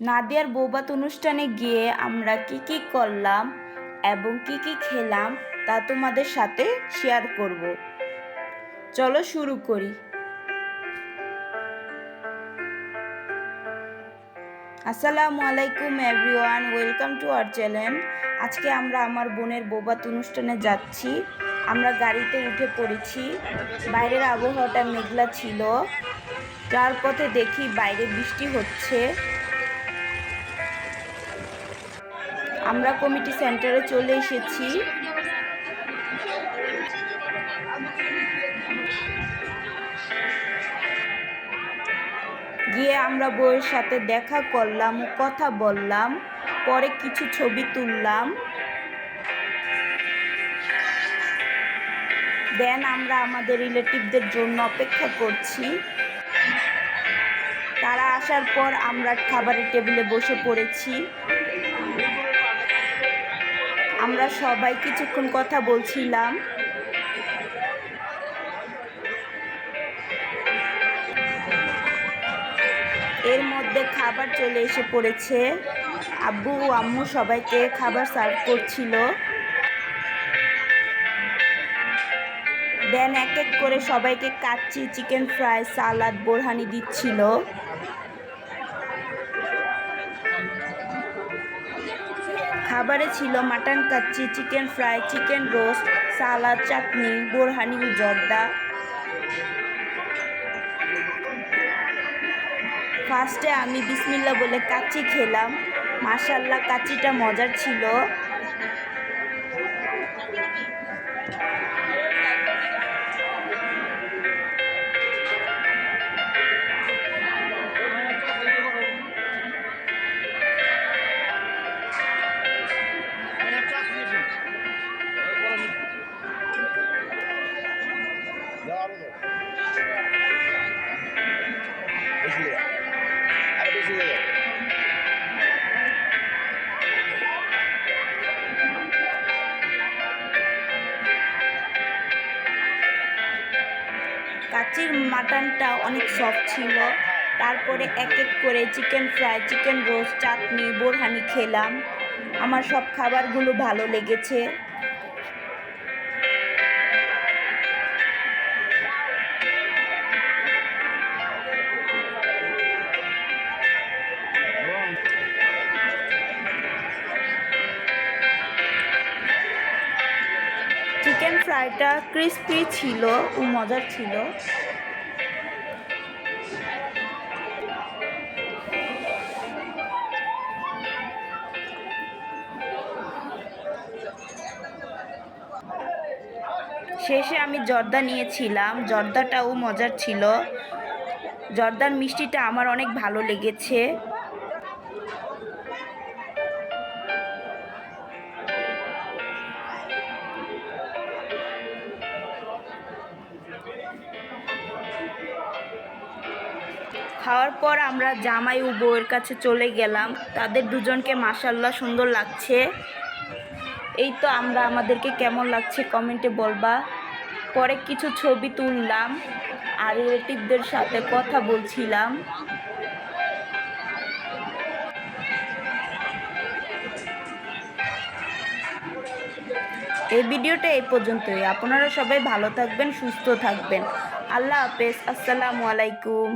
নাদিয়ার বৌবাত অনুষ্ঠানে গিয়ে আমরা কি কি করলাম এবং কি কি খেলাম তা তোমাদের সাথে শেয়ার করব। চলো শুরু করি। আসসালামু আলাইকুম everyone welcome to our channel আজকে আমরা আমার বোনের বৌবাত অনুষ্ঠানে যাচ্ছি। আমরা গাড়িতে উঠে পড়েছি। বাইরের আবহাওয়াটা মেঘলা ছিল। যার পথে দেখি বাইরে বৃষ্টি হচ্ছে। আমরা কমিটি সেন্টারে চলে এসেছি। গিয়ে আমরা বইয়ের সাথে দেখা করলাম, কথা বললাম, পরে কিছু ছবি তুললাম। দেন আমরা আমাদের রিলেটিভদের জন্য অপেক্ষা করছি। তারা আসার পর আমরা খাবারের টেবিলে বসে পড়েছি। আমরা সবাই কিছুক্ষণ কথা বলছিলাম। এর মধ্যে খাবার চলে এসে পড়েছে। আব্বু ও আম্মু সবাইকে খাবার সার্ভ করছিল। দেন এক এক করে সবাইকে kacchi, chicken fry, salad, borhani দিচ্ছিল। খাবারে ছিল mutton kacchi, chicken fry, chicken roast, salad, chutney, borhani, zarda. ফার্স্টে আমি বিসমিল্লা বলে কাচ্চি খেলাম। মাসাল্লাহ কাচ্চিটা মজার ছিল। বেশি দাও কাচির মাটনটা অনেক সফট ছিল। তারপরে এক এক করে চিকেন ফ্রাই চিকেন রোস্ট চাটনি, বোরহানি খেলাম। আমার সব খাবারগুলো ভালো লেগেছে। চিকেন ফ্রাইটা ক্রিস্পি ছিল, ও মজার ছিল। শেষে আমি জর্দা নিয়েছিলাম, জর্দাটাও মজার ছিল। জর্দার মিষ্টিটা আমার অনেক ভালো লেগেছে। খাওয়ার পর আমরা জামাই ও বউয়ের কাছে চলে গেলাম। তাদের দুজনকে মাসাল্লাহ সুন্দর লাগছে। এই তো আমরা আমাদেরকে কেমন লাগছে কমেন্টে বলবা। পরে কিছু ছবি তুললাম, আর রিলেটিভদের সাথে কথা বলছিলাম। এই ভিডিওটা এই পর্যন্তই। আপনারা সবাই ভালো থাকবেন, সুস্থ থাকবেন। আল্লাহ হাফেজ। আসসালামু আলাইকুম।